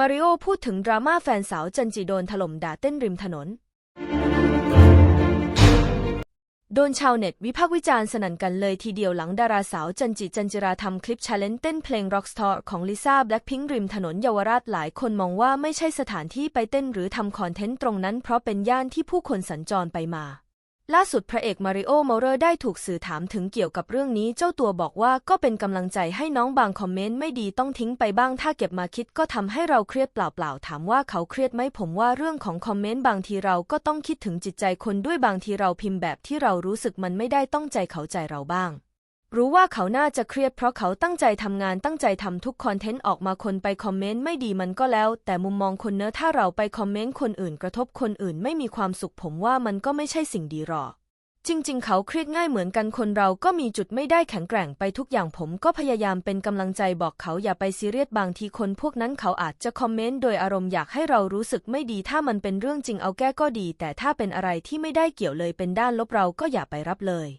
มาริโอพูดถึงดราม่าแฟนสาวจันจิโดนถล่มด่าเต้นริมถนน โดนชาวเน็ตวิพากษ์วิจารณ์สนั่นกันเลยทีเดียวหลังดาราสาวจันจิจันจิราทำคลิปชาเลนจ์เต้นเพลง Rockstar ของลิซ่าแบล็คพิงริมถนนเยาวราชหลายคนมองว่าไม่ใช่สถานที่ไปเต้นหรือทำคอนเทนต์ตรงนั้นเพราะเป็นย่านที่ผู้คนสัญจรไปมา ล่าสุดพระเอกมาริโอเมาเรอร์ได้ถูกสื่อถามถึงเกี่ยวกับเรื่องนี้เจ้าตัวบอกว่าก็เป็นกำลังใจให้น้องบางคอมเมนต์ไม่ดีต้องทิ้งไปบ้างถ้าเก็บมาคิดก็ทำให้เราเครียดเปล่าๆ ถามว่าเขาเครียดไหมผมว่าเรื่องของคอมเมนต์บางทีเราก็ต้องคิดถึงจิตใจคนด้วยบางทีเราพิมพ์แบบที่เรารู้สึกมันไม่ได้ต้องใจเขาใจเราบ้าง รู้ว่าเขาน่าจะเครียดเพราะเขาตั้งใจทำงานตั้งใจทำทุกคอนเทนต์ออกมาคนไปคอมเมนต์ไม่ดีมันก็แล้ว แต่มุมมองคนเนอะถ้าเราไปคอมเมนต์คนอื่นกระทบคนอื่นไม่มีความสุขผมว่ามันก็ไม่ใช่สิ่งดีหรอก จริง ๆ เขาเครียดง่ายเหมือนกันคนเราก็มีจุดไม่ได้แข็งแกร่งไปทุกอย่างผมก็พยายามเป็นกำลังใจบอกเขาอย่าไปซีเรียสบางทีคนพวกนั้นเขาอาจจะคอมเมนต์โดยอารมณ์อยากให้เรารู้สึกไม่ดีถ้ามันเป็นเรื่องจริงเอาแก้ก็ดี แต่ถ้าเป็นอะไรที่ไม่ได้เกี่ยวเลยเป็นด้านลบเราก็อย่าไปรับเลย